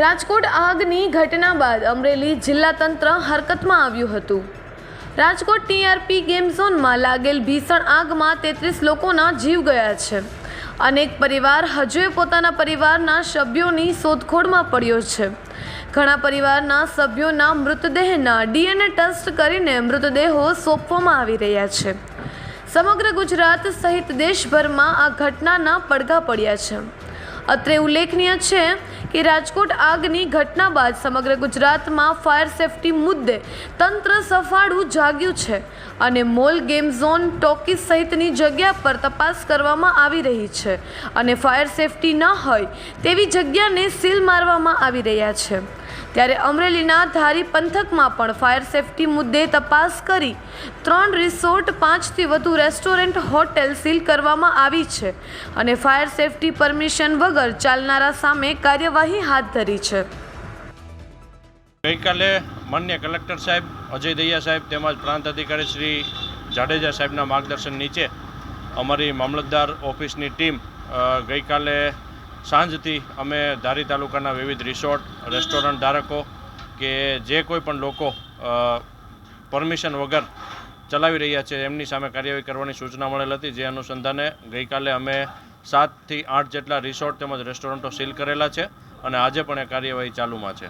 રાજકોટ આગની ઘટના બાદ અમરેલી જિલ્લા તંત્ર હરકતમાં આવ્યું હતું. રાજકોટ ટીઆરપી ગેમ ઝોનમાં લાગેલ ભીષણ આગમાં તેત્રીસ લોકોના જીવ ગયા છે. અનેક પરિવાર હજુએ પોતાના પરિવારના સભ્યોની શોધખોળમાં પડ્યો છે. ઘણા પરિવારના સભ્યોના મૃતદેહના ડીએનએ ટેસ્ટ કરીને મૃતદેહો સોંપવામાં આવી રહ્યા છે. સમગ્ર ગુજરાત સહિત દેશભરમાં આ ઘટનાના પડઘા પડ્યા છે. અત્રે ઉલ્લેખનીય છે કે રાજકોટ આગની ઘટના બાદ સમગ્ર ગુજરાતમાં ફાયર સેફટી મુદ્દે તંત્ર સફાળું જાગ્યું છે અને મોલ ગેમ ઝોન ટોકીઝ સહિતની જગ્યા પર તપાસ કરવામાં આવી રહી છે અને ફાયર સેફટી ન હોય તેવી જગ્યાને સીલ મારવામાં આવી રહ્યા છે. ત્યારે અમરેલીના ધારી પંથકમાં પણ ફાયર સેફટી મુદ્દે તપાસ કરી. ત્રણ રિસોર્ટ, પાંચથી વધુ રેસ્ટોરન્ટ, હોટેલ સીલ કરવામાં આવી છે અને ફાયર સેફટી પરમિશન વગર ચાલનારા સામે કાર્યવાહી હાથ ધરી છે. ગઈકાલે માન્ય કલેક્ટર સાહેબ અજય દૈયા સાહેબ તેમજ પ્રાંત અધિકારી શ્રી જાડેજા સાહેબના માર્ગદર્શન નીચે અમારી મામલતદાર ઓફિસની ટીમ ગઈકાલે સાંજથી અમે ધારી તાલુકાના વિવિધ રિસોર્ટ, રેસ્ટોરન્ટ ધારકો કે જે કોઈ પણ લોકો પરમિશન વગર ચલાવી રહ્યા છે, એમની સામે કાર્યવાહી કરવાની સૂચના મળેલ હતી. જે અનુસંધાને ગઈકાલે અમે સાતથી આઠ જેટલા રિસોર્ટ તેમજ રેસ્ટોરન્ટો સીલ કરેલા છે અને આજે પણ એ કાર્યવાહી ચાલુમાં છે.